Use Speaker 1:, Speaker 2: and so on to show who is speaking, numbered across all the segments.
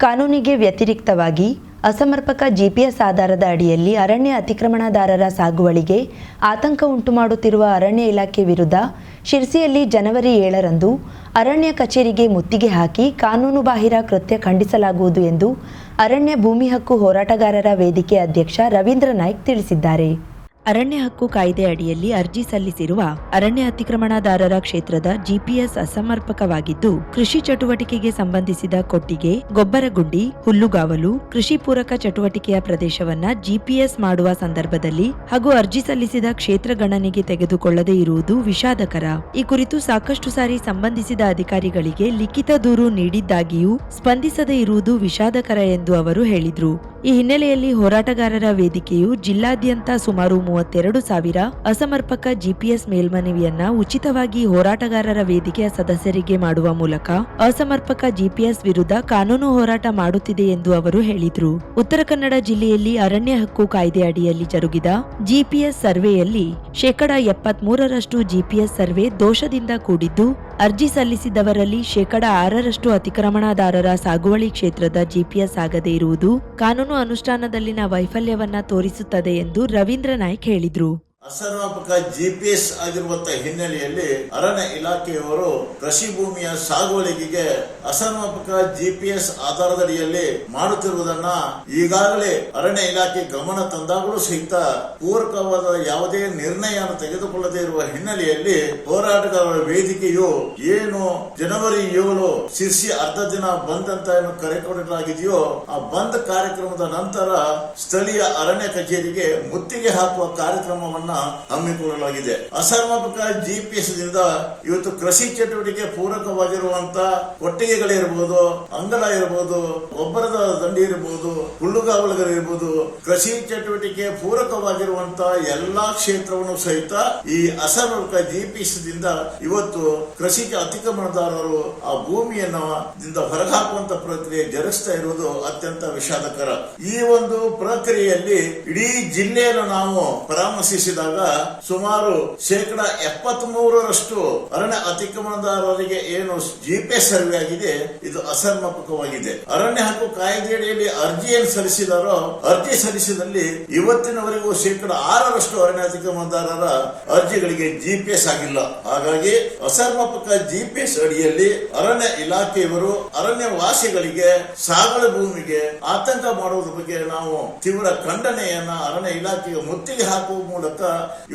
Speaker 1: ಕಾನೂನಿಗೆ ವ್ಯತಿರಿಕ್ತವಾಗಿ ಅಸಮರ್ಪಕ ಜಿಪಿಎಸ್ ಆಧಾರದ ಅಡಿಯಲ್ಲಿ ಅರಣ್ಯ ಅತಿಕ್ರಮಣದಾರರ ಸಾಗುವಳಿಗೆ ಆತಂಕ ಉಂಟುಮಾಡುತ್ತಿರುವ ಅರಣ್ಯ ಇಲಾಖೆ ವಿರುದ್ಧ ಶಿರ್ಸಿಯಲ್ಲಿ ಜನವರಿ ಏಳರಂದು ಅರಣ್ಯ ಕಚೇರಿಗೆ ಮುತ್ತಿಗೆ ಹಾಕಿ ಕಾನೂನುಬಾಹಿರ ಕೃತ್ಯ ಖಂಡಿಸಲಾಗುವುದು ಎಂದು ಅರಣ್ಯ ಭೂಮಿ ಹಕ್ಕು ಹೋರಾಟಗಾರರ ವೇದಿಕೆ ಅಧ್ಯಕ್ಷ ರವೀಂದ್ರ ನಾಯ್ಕ್ ತಿಳಿಸಿದ್ದಾರೆ. ಅರಣ್ಯ ಹಕ್ಕು ಕಾಯ್ದೆ ಅಡಿಯಲ್ಲಿ ಅರ್ಜಿ ಸಲ್ಲಿಸಿರುವ ಅರಣ್ಯ ಅತಿಕ್ರಮಣದಾರರ ಕ್ಷೇತ್ರದ ಜಿಪಿಎಸ್ ಅಸಮರ್ಪಕವಾಗಿದ್ದು, ಕೃಷಿ ಚಟುವಟಿಕೆಗೆ ಸಂಬಂಧಿಸಿದ ಕೊಟ್ಟಿಗೆ, ಗೊಬ್ಬರಗುಂಡಿ, ಹುಲ್ಲುಗಾವಲು, ಕೃಷಿ ಪೂರಕ ಚಟುವಟಿಕೆಯ ಪ್ರದೇಶವನ್ನ ಜಿಪಿಎಸ್ ಮಾಡುವ ಸಂದರ್ಭದಲ್ಲಿ ಹಾಗೂ ಅರ್ಜಿ ಸಲ್ಲಿಸಿದ ಕ್ಷೇತ್ರ ಗಣನೆಗೆ ತೆಗೆದುಕೊಳ್ಳದೇ ಇರುವುದು ವಿಷಾದಕರ. ಈ ಕುರಿತು ಸಾಕಷ್ಟು ಸಾರಿ ಸಂಬಂಧಿಸಿದ ಅಧಿಕಾರಿಗಳಿಗೆ ಲಿಖಿತ ದೂರು ನೀಡಿದ್ದಾಗಿಯೂ ಸ್ಪಂದಿಸದೇ ಇರುವುದು ವಿಷಾದಕರ ಎಂದು ಅವರು ಹೇಳಿದ್ರು. ಈ ಹಿನ್ನೆಲೆಯಲ್ಲಿ ಹೋರಾಟಗಾರರ ವೇದಿಕೆಯು ಜಿಲ್ಲಾದ್ಯಂತ ಸುಮಾರು ಮೂವತ್ತೆರಡು ಸಾವಿರ ಅಸಮರ್ಪಕ ಜಿಪಿಎಸ್ ಮೇಲ್ಮನವಿಯನ್ನ ಉಚಿತವಾಗಿ ಹೋರಾಟಗಾರರ ವೇದಿಕೆಯ ಸದಸ್ಯರಿಗೆ ಮಾಡುವ ಮೂಲಕ ಅಸಮರ್ಪಕ ಜಿಪಿಎಸ್ ವಿರುದ್ಧ ಕಾನೂನು ಹೋರಾಟ ಮಾಡುತ್ತಿದೆ ಎಂದು ಅವರು ಹೇಳಿದರು. ಉತ್ತರ ಕನ್ನಡ ಜಿಲ್ಲೆಯಲ್ಲಿ ಅರಣ್ಯ ಹಕ್ಕು ಕಾಯ್ದೆ ಅಡಿಯಲ್ಲಿ ಜರುಗಿದ ಜಿಪಿಎಸ್ ಸರ್ವೆಯಲ್ಲಿ ಶೇಕಡ ಎಪ್ಪತ್ಮೂರರಷ್ಟು ಜಿಪಿಎಸ್ ಸರ್ವೆ ದೋಷದಿಂದ ಕೂಡಿದ್ದು ಅರ್ಜಿ ಸಲ್ಲಿಸಿದವರಲ್ಲಿ ಶೇಕಡ ಆರರಷ್ಟು ಅತಿಕ್ರಮಣದಾರರ ಸಾಗುವಳಿ ಕ್ಷೇತ್ರದ ಜಿಪಿಎಸ್ ಆಗದೇ ಇರುವುದು ಕಾನೂನು ಅನುಷ್ಠಾನದಲ್ಲಿನ ವೈಫಲ್ಯವನ್ನ ತೋರಿಸುತ್ತದೆ ಎಂದು ರವೀಂದ್ರ ನಾಯ್ಕ್ ಹೇಳಿದ್ರು.
Speaker 2: ಅಸಮರ್ಪಕ ಜಿಪಿಎಸ್ ಆಗಿರುವಂತಹ ಹಿನ್ನೆಲೆಯಲ್ಲಿ ಅರಣ್ಯ ಇಲಾಖೆಯವರು ಕೃಷಿ ಭೂಮಿಯ ಸಾಗುವಳಿಗೆ ಅಸರ್ವಾಪಕ ಜಿಪಿಎಸ್ ಆಧಾರದಡಿಯಲ್ಲಿ ಮಾಡುತ್ತಿರುವುದನ್ನ ಈಗಾಗಲೇ ಅರಣ್ಯ ಇಲಾಖೆ ಗಮನ ತಂದಾಗಲೂ ಸಹಿತ ಪೂರಕವಾದ ಯಾವುದೇ ನಿರ್ಣಯವನ್ನು ತೆಗೆದುಕೊಳ್ಳದೇ ಇರುವ ಹಿನ್ನೆಲೆಯಲ್ಲಿ ಹೋರಾಟಗಾರರ ವೇದಿಕೆಯು ಏನು ಜನವರಿ ಏಳು ಶಿರ್ಸಿ ಅರ್ಧ ದಿನ ಬಂದ್ ಅಂತ ಏನು ಕರೆ ಕೊಡಲಾಗಿದೆಯೋ ಆ ಬಂದ್ ಕಾರ್ಯಕ್ರಮದ ನಂತರ ಸ್ಥಳೀಯ ಅರಣ್ಯ ಕಚೇರಿಗೆ ಮುತ್ತಿಗೆ ಹಾಕುವ ಕಾರ್ಯಕ್ರಮವನ್ನ ಹಮ್ಮಿಕೊಳ್ಳಲಾಗಿದೆ. ಅಸಮರ್ಪಕ ಜಿಪಿಎಸ್ ದಿಂದ ಇವತ್ತು ಕೃಷಿ ಚಟುವಟಿಕೆ ಪೂರಕವಾಗಿರುವಂತ ಕೊಟ್ಟಿಗೆಗಳಿರಬಹುದು ಅಂಗಳ ಇರಬಹುದು ಗೊಬ್ಬರದ ದಂಡಿ ಇರಬಹುದು ಹುಲ್ಲುಗಾವಲುಗಳಿರ್ಬೋದು ಕೃಷಿ ಚಟುವಟಿಕೆ ಪೂರಕವಾಗಿರುವಂತ ಎಲ್ಲಾ ಕ್ಷೇತ್ರವನ್ನು ಸಹಿತ ಈ ಅಸಮರ್ಪಕ ಜಿಪಿಎಸ್ ದಿಂದ ಇವತ್ತು ಕೃಷಿಗೆ ಅತಿಕ್ರಮಣದಾರರು ಆ ಭೂಮಿಯನ್ನ ದಿಂದ ಹೊರಹಾಕುವಂತ ಪ್ರಕ್ರಿಯೆ ಜರುಗಿಸ್ತಾ ಇರುವುದು ಅತ್ಯಂತ ವಿಷಾದಕರ. ಈ ಒಂದು ಪ್ರಕ್ರಿಯೆಯಲ್ಲಿ ಇಡೀ ಜಿಲ್ಲೆಯನ್ನು ನಾವು ಪರಾಮರ್ಶಿಸಿದಾಗ ಸುಮಾರು ಶೇಕಡ ಎಪ್ಪತ್ತ್ ಮೂರರಷ್ಟು ಅರಣ್ಯ ಅತಿಕ್ರಮಣದಾರರಿಗೆ ಏನು ಜಿಪಿಎಸ್ ಸರ್ವೆ ಆಗಿದೆ, ಇದು ಅಸಮರ್ಪಕವಾಗಿದೆ ಅರಣ್ಯ ಹಕ್ಕು ಕಾಯ್ದೆಯಡಿಯಲ್ಲಿ ಅರ್ಜಿಯನ್ನು ಸಲ್ಲಿಸಿದಾರೋ, ಅರ್ಜಿ ಸಲ್ಲಿಸಿದಲ್ಲಿ ಇವತ್ತಿನವರೆಗೂ ಶೇಕಡ ಆರರಷ್ಟು ಅರಣ್ಯ ಅತಿಕ್ರಮಣದಾರರ ಅರ್ಜಿಗಳಿಗೆ ಜಿಪಿಎಸ್ ಆಗಿಲ್ಲ ಹಾಗಾಗಿ ಅಸಮರ್ಪಕ ಜಿಪಿಎಸ್ ಅಡಿಯಲ್ಲಿ ಅರಣ್ಯ ಇಲಾಖೆಯವರು ಅರಣ್ಯ ವಾಸಿಗಳಿಗೆ ಸಾಗರ ಭೂಮಿಗೆ ಆತಂಕ ಮಾಡುವುದರ ಬಗ್ಗೆ ನಾವು ತೀವ್ರ ಖಂಡನೆಯನ್ನ ಅರಣ್ಯ ಇಲಾಖೆಗೆ ಮುತ್ತಿಗೆ ಹಾಕುವ ಮೂಲಕ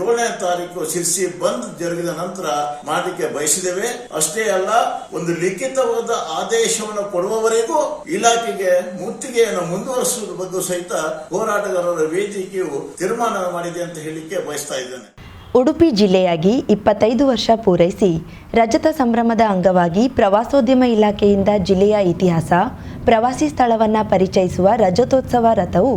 Speaker 2: ಏಳನೇ ತಾರೀಕು ಶಿರ್ಸಿ ಬಂದ್ ಜರುಗಿದ ನಂತರ ಮಾಡಲಿಕ್ಕೆ ಬಯಸಿದ್ದೇವೆ. ಅಷ್ಟೇ ಅಲ್ಲ, ಒಂದು ಲಿಖಿತವಾದ ಆದೇಶವನ್ನು ಕೊಡುವವರೆಗೂ ಇಲಾಖೆಗೆ ಮುತ್ತಿಗೆಯನ್ನು ಮುಂದುವರಿಸುವ ಬಗ್ಗೆ ಸಹಿತ ಹೋರಾಟಗಾರರ ವೇದಿಕೆಯು ತೀರ್ಮಾನ ಮಾಡಿದೆ ಅಂತ ಹೇಳಿಕೆ ಬಯಸ್ತಾ ಇದ್ದೇನೆ.
Speaker 1: ಉಡುಪಿ ಜಿಲ್ಲೆಯಾಗಿ ಇಪ್ಪತ್ತೈದು ವರ್ಷ ಪೂರೈಸಿ ರಜತ ಸಂಭ್ರಮದ ಅಂಗವಾಗಿ ಪ್ರವಾಸೋದ್ಯಮ ಇಲಾಖೆಯಿಂದ ಜಿಲ್ಲೆಯ ಇತಿಹಾಸ, ಪ್ರವಾಸಿ ಸ್ಥಳವನ್ನು ಪರಿಚಯಿಸುವ ರಜತೋತ್ಸವ ರಥವು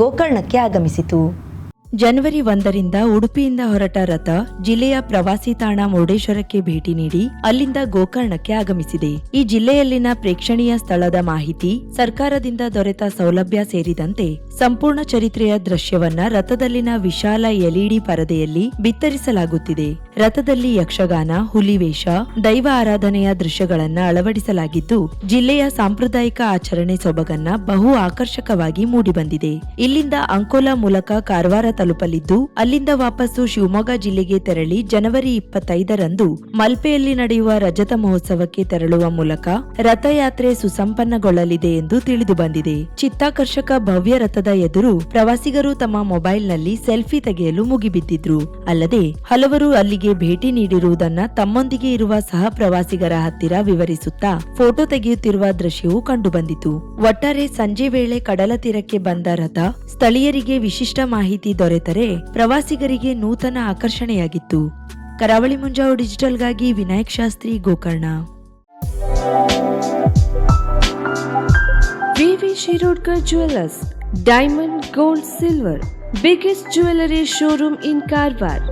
Speaker 1: ಗೋಕರ್ಣಕ್ಕೆ ಆಗಮಿಸಿತು. ಜನವರಿ ಒಂದರಿಂದ ಉಡುಪಿಯಿಂದ ಹೊರಟ ರಥ ಜಿಲ್ಲೆಯ ಪ್ರವಾಸಿ ತಾಣ ಮುರುಡೇಶ್ವರಕ್ಕೆ ಭೇಟಿ ನೀಡಿ ಅಲ್ಲಿಂದ ಗೋಕರ್ಣಕ್ಕೆ ಆಗಮಿಸಿದೆ. ಈ ಜಿಲ್ಲೆಯಲ್ಲಿನ ಪ್ರೇಕ್ಷಣೀಯ ಸ್ಥಳದ ಮಾಹಿತಿ, ಸರ್ಕಾರದಿಂದ ದೊರೆತ ಸೌಲಭ್ಯ ಸೇರಿದಂತೆ ಸಂಪೂರ್ಣ ಚರಿತ್ರೆಯ ದೃಶ್ಯವನ್ನ ರಥದಲ್ಲಿನ ವಿಶಾಲ ಎಲ್ಇಡಿ ಪರದೆಯಲ್ಲಿ ಬಿತ್ತರಿಸಲಾಗುತ್ತಿದೆ. ರಥದಲ್ಲಿ ಯಕ್ಷಗಾನ, ಹುಲಿವೇಷ, ದೈವ ಆರಾಧನೆಯ ದೃಶ್ಯಗಳನ್ನ ಅಳವಡಿಸಲಾಗಿದ್ದು, ಜಿಲ್ಲೆಯ ಸಾಂಪ್ರದಾಯಿಕ ಆಚರಣೆ ಸೊಬಗನ್ನ ಬಹು ಆಕರ್ಷಕವಾಗಿ ಮೂಡಿಬಂದಿದೆ. ಇಲ್ಲಿಂದ ಅಂಕೋಲಾ ಮೂಲಕ ಕಾರವಾರ ತಲುಪಲಿದ್ದು, ಅಲ್ಲಿಂದ ವಾಪಸ್ಸು ಶಿವಮೊಗ್ಗ ಜಿಲ್ಲೆಗೆ ತೆರಳಿ ಜನವರಿ ಇಪ್ಪತ್ತೈದರಂದು ಮಲ್ಪೆಯಲ್ಲಿ ನಡೆಯುವ ರಜತ ಮಹೋತ್ಸವಕ್ಕೆ ತೆರಳುವ ಮೂಲಕ ರಥಯಾತ್ರೆ ಸುಸಂಪನ್ನಗೊಳ್ಳಲಿದೆ ಎಂದು ತಿಳಿದು ಬಂದಿದೆ. ಚಿತ್ತಾಕರ್ಷಕ ಭವ್ಯ ರಥದ ಎದುರು ಪ್ರವಾಸಿಗರು ತಮ್ಮ ಮೊಬೈಲ್ನಲ್ಲಿ ಸೆಲ್ಫಿ ತೆಗೆಯಲು ಮುಗಿಬಿದ್ದಿದ್ರು. ಅಲ್ಲದೆ, ಹಲವರು ಅಲ್ಲಿಗೆ ಭೇಟಿ ನೀಡಿರುವುದನ್ನ ತಮ್ಮೊಂದಿಗೆ ಇರುವ ಸಹ ಪ್ರವಾಸಿಗರ ಹತ್ತಿರ ವಿವರಿಸುತ್ತಾ ಫೋಟೋ ತೆಗೆಯುತ್ತಿರುವ ದೃಶ್ಯವೂ ಕಂಡುಬಂದಿತು. ಒಟ್ಟಾರೆ ಸಂಜೆ ವೇಳೆ ಕಡಲ ತೀರಕ್ಕೆ ಬಂದ ರಥ ಸ್ಥಳೀಯರಿಗೆ ವಿಶಿಷ್ಟ ಮಾಹಿತಿ ದೊರೆತರೆ ಪ್ರವಾಸಿಗರಿಗೆ ನೂತನ ಆಕರ್ಷಣೆಯಾಗಿತ್ತು. ಕರಾವಳಿ ಮುಂಜಾವು ಡಿಜಿಟಲ್ಗಾಗಿ Vinayak Shastri, Gokarna.
Speaker 3: V V Shirodkar jewellers diamond, gold, silver, biggest jewellery showroom in Karwar.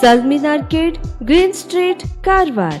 Speaker 3: Salmi market green street Karwar.